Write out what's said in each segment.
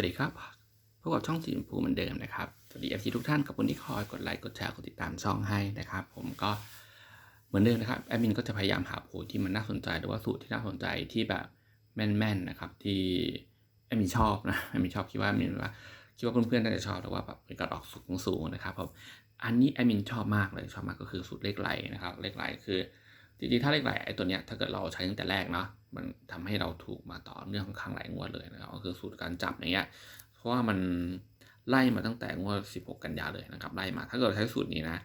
วัสดีครับพบกับช่องสีชมพูเหมือนเดิมนะครับ สวัสดีเอฟซีทุกท่านขอบคุณที่คอยกดไลค์กดแชร์กดติดตามช่องให้นะครับ ผมก็เหมือนเดิมนะครับแอดมินก็จะพยายามหาโพสที่มันน่าสนใจหรือว่าสูตรที่น่าสนใจที่แบบแม่นๆนะครับ ที่แอดมินชอบนะแอดมินชอบคิดว่าแอดมินว่าคิดว่าเพื่อนๆน่าจะชอบแต่ว่าแบบเป็นการออกสูงสูงนะครับผมอันนี้แอดมินชอบมากเลยชอบมากก็คือสูตรเลขไหลนะครับเลขไหลคือ จริงๆ ถ้าเลขไหลไอ้ตัวเนี้ยถ้าเกิดเราใช้ตั้งแต่แรกเนาะมันทำให้เราถูกมาต่อเนื่องค่อนข้างหลายงวดเลยนะครับก็คือสูตรการจับอย่างเงี้ยเพราะว่ามันไล่มาตั้งแต่งวด 16 กันยาเลยนะครับไล่มาถ้าเกิดใช้สูตรนี้นะ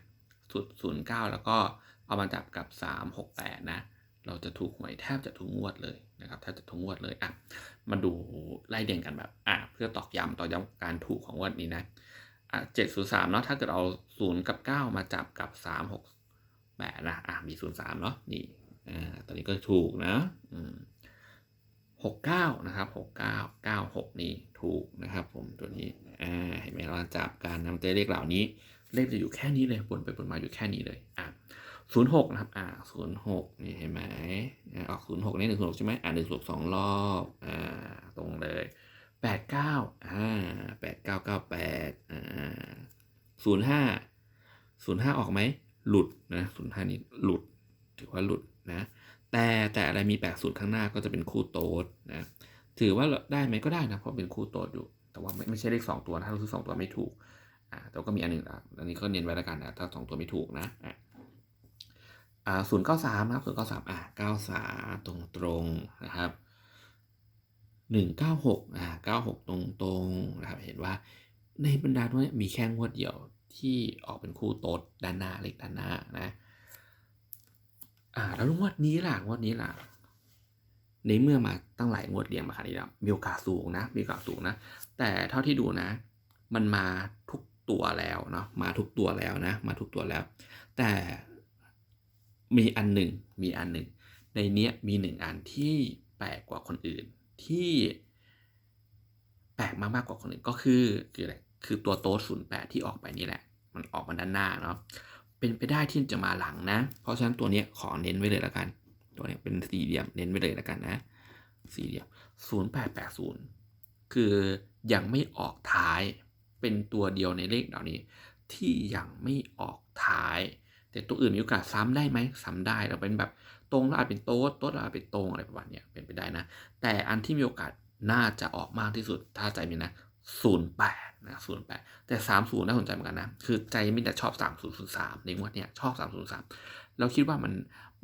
สูตร 09 แล้วก็เอามาจับกับ 368 นะเราจะถูกหวยแทบจะทุกงวดเลยนะครับแทบจะทุกงวดเลยอะมาดูไล่เด่งกันแบบอะเพื่อตอกย้ำตอกย้ำการถูกของงวดนี้นะอะ703เนาะถ้าเกิดเอา 0 กับ 9 มาจับกับ 3 6 8นะอะมี03เนาะนี่อ่าตอนนี้ก็ถูกนะอืมหกเก้านะครับหกเก้าเก้าหกนี่ถูกนะครับผมตัวนี้อ่าเห็นไหมเราจับการนำตัวเลขเหล่านี้ เลขจะอยู่แค่นี้เลยบนไปบนมาอยู่แค่นี้เลยอะศูนย์หกนะครับ อ่าศูนย์หกนี่เห็นไหมอ่าออกศูนย์หกนี่หนึ่งศูนย์หกใช่ไหมอ่าหนึ่งศูนย์สองรอบ อ่า ตรงเลยแปดเก้าอ่าแปดเก้าเก้าแปดอ่าศูนย์ห้าศูนย์ห้าออกไหม หลุดนะศูนย์ห้านี้หลุด ถือว่าหลุดนะแต่แต่อะไรมี80ข้างหน้าก็จะเป็นคู่โต๊ดนะถือว่าได้ไหมก็ได้นะเพราะเป็นคู่โต๊ดอยู่ แต่ว่าไม่ไม่ใช่เลข2ตัวถ้าเราซื้อ2ตัวไม่ถูกอ่าแต่ก็มีอันหนึ่งอะอันนี้ก็เน้นไว้แล้วกันนะถ้า2ตัวไม่ถูกนะอ่าอ่าศูนย์เก้าสามนะครับศูนย์เก้าสามอ่าเก้าสามตรงตรงนะครับหนึ่งเก้าหกอ่าเก้าหกตรงตรงนะครับเห็นว่าในบรรดาด้วนี้มีแค่งวดเดียว ที่ออกเป็นคู่โต๊ดด้านหน้าเลขด้านหน้านะอ่าแล้วงวดนี้ล่ะงวดนี้ล่ะในเมื่อมาตั้งหลายงวดเรียงมาขนาดนี้แล้วมีโอกาสสูงนะมีโอกาสสูงนะ แต่เท่าที่ดูนะ มันมาทุกตัวแล้วเนาะมาทุกตัวแล้วนะ มาทุกตัวแล้ว แต่มีอันหนึ่งมีอันหนึ่ง ในเนี้ยมีหนึ่งอันที่แปลกกว่าคนอื่น ที่แปลกมากมากกว่าคนอื่นก็คือคืออะไรคือตัวโต๊ดศูนย์แปดที่ออกไปนี่แหละ มันออกมาด้านหน้าเนาะเป็นไปได้ที่จะมาหลังนะ เพราะฉะนั้นตัวนี้ขอเน้นไว้เลยละกัน ตัวนี้เป็นสี่เหลี่ยมเน้นไว้เลยละกันนะสี่เหลี่ยมศูนย์แปดแปดศูนย์คือยังไม่ออกท้ายเป็นตัวเดียวในเลขเหล่านี้ ที่ยังไม่ออกท้าย แต่ตัวอื่นมีโอกาสซ้ำได้ไหมซ้ำได้เราเป็นแบบตรงแล้วอาจเป็นโต๊ดโต๊ดแล้วอาจเป็นตรงอะไรประมาณนี้เป็นไปได้นะ แต่อันที่มีโอกาสน่าจะออกมากที่สุดถ้าใจมีนะ ศูนย์แปดนะศูนย์แปดแต่สามศูนย์น่าสนใจเหมือนกันนะ คือใจมินแต่ชอบสามศูนย์ศูนย์สามในงวดเนี้ยชอบสามศูนย์สามเราคิดว่ามัน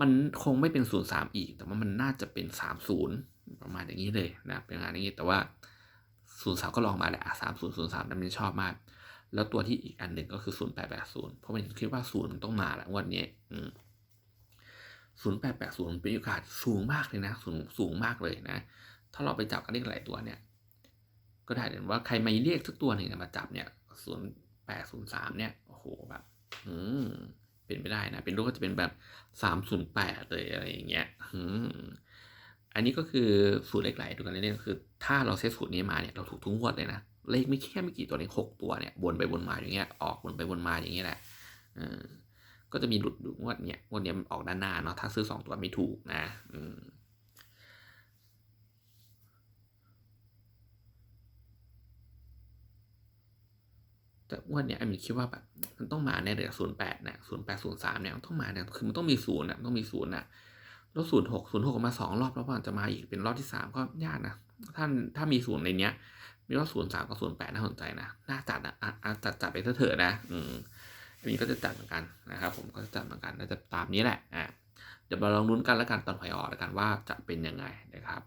มันคงไม่เป็นศูนย์สามอีก แต่ว่ามันน่าจะเป็นสามศูนย์ประมาณอย่างนี้เลยนะเป็นงานอย่างนี้แต่ว่าศูนย์สามก็ลองมาแหละสามศูนย์ศูนย์สามนั้นมันชอบมาก แล้วตัวที่อีกอันหนึ่งก็คือศูนย์แปดแปดศูนย์เพราะมันคิดว่าศูนย์มันต้องมาแหละงวันนี้ศูนย์แปดแปดศูนย์เป็นโอกาสสูงมากเลยนะ สูงสูงมากเลยนะ ถ้าเราไปจับกันเลขหลายตัวเนี่ย ก็ได้เห็นว่าใครมาเรียกทุกตัวหนึ่งมาจับเนี่ยศูนย์แปดศูนย์สามเนี่ยโอ้โหแบบอืมเป็นไปได้นะ เป็นรูปก็จะเป็นแบบสามศูนย์แปดเลยอะไรอย่างเงี้ยอืมอันนี้ก็คือสูตรเลขไหลดูกันเล่นๆคือ ถ้าเราเซตสูตรนี้มาเนี่ยเราถูกทุกงวดเลยนะเลขไม่แค่ไม่กี่ตัวเลขหกตัวเนี่ยวนไปวนมาอย่างเงี้ยออกวนไปวนมาอย่างเงี้ยแหละเออก็จะมีหลุดดูงวดเนี่ยงวดเนี้ยมันออกด้านหน้าเนาะถ้าซื้อสองตัวไม่ถูกนะ อืม งวันเนี้ยอันนี้คิดว่าแบบมันต้องมาแน่เลยศูนย์แปดเนี่ยศูนย์แปดศูนย์สามเนี่ยมันต้องมาเนี่ยคือมันต้องมีศูนย์อะต้องมีศูนย์อะแล้วศูนย์หกศูนย์หกมาสองรอบแล้วมันจะมาอีกเป็นรอบที่สามก็ยากนะถ้าถ้ามีศูนย์ในเนี้ย มีรอบศูนย์สามกับศูนย์แปดน่าสนใจนะน่าจัดอะอะอะจัดจัดไปเถอะนะ อืมอันนี้ก็จะจัดเหมือนกันนะครับผมก็จะจัดเหมือนกันน่าจะตามนี้แหละอะเดี๋ยวมาลองลุ้นกันแล้วกันตอนหวยออกแล้วกันว่าจะเป็นยังไงนะครับ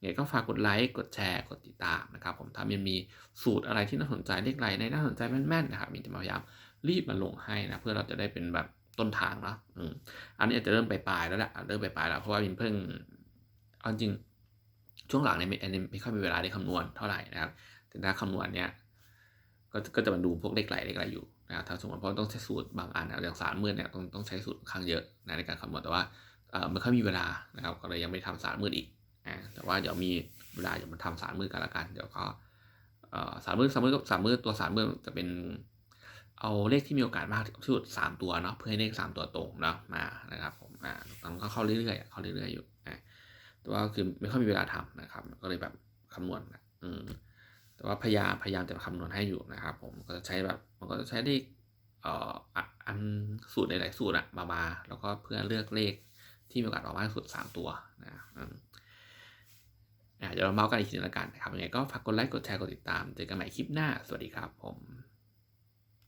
ไงก็ฝากกดไลค์ กดแชร์ กดติดตามนะครับ ผมถ้ามันมีสูตรอะไรที่น่าสนใจเลขไรในน่าสนใจแม่นๆนะครับ มีจะพยายามรีบมาลงให้นะ เพื่อเราจะได้เป็นแบบต้นทางเนาะอืมอันนี้อาจจะเริ่มไปปลายๆแล้วแหละเริ่มไปปลายๆแล้วเพราะว่ามินเพิ่งเอาจริงช่วงหลังเนี่ยอันไม่ค่อยมีเวลาได้คำนวณเท่าไหร่นะครับแต่ถ้าคำนวณเนี่ยก็ก็จะมาดูพวกเลขไหลเลขอะไรอยู่นะครับถ้าสมมติเพราะต้องใช้สูตรบางอันนะอย่างสารมืดเนี่ยต้องต้องใช้สูตรค่อนข้างเยอะนะในการคำนวณแต่ว่าเออไม่ค่อยมีเวลานะครับก็เลยยังไม่ทำสารมืดอีก อ่าแต่ว่าเดี๋ยวมีเวลาเดี๋ยวมาทำสารมืดกันละกัน เดี๋ยวก็สารมืดสารมืดก็สารมืดตัวสารมืดจะเป็นเอาเลขที่มีโอกาสมากที่สุดสามตัวเนาะเพื่อให้เลขสามตัวตรงเนาะมานะครับผมอ่าตอนก็เข้าเรื่อยๆเข้าเรื่อยๆอยู่อ่าแต่ว่าคือไม่ค่อยมีเวลาทำนะครับ ก็เลยแบบคำนวณนะอืมแต่ว่าพยายามพยายามจะคำนวณให้อยู่นะครับ ผมก็จะใช้แบบมันก็จะใช้เลขเอ่ออันสูตรหลายๆสูตรอะมามาแล้วก็เพื่อเลือกเลขที่มีโอกาสออกมากที่สุดสามตัวนะอืมอะ เดี๋ยวเราเมาส์กันอีกทีนึงแล้วกันนะครับยังไงก็ฝากกดไลค์กดแชร์กดติดตามเจอกันใหม่คลิปหน้าสวัสดีครับผม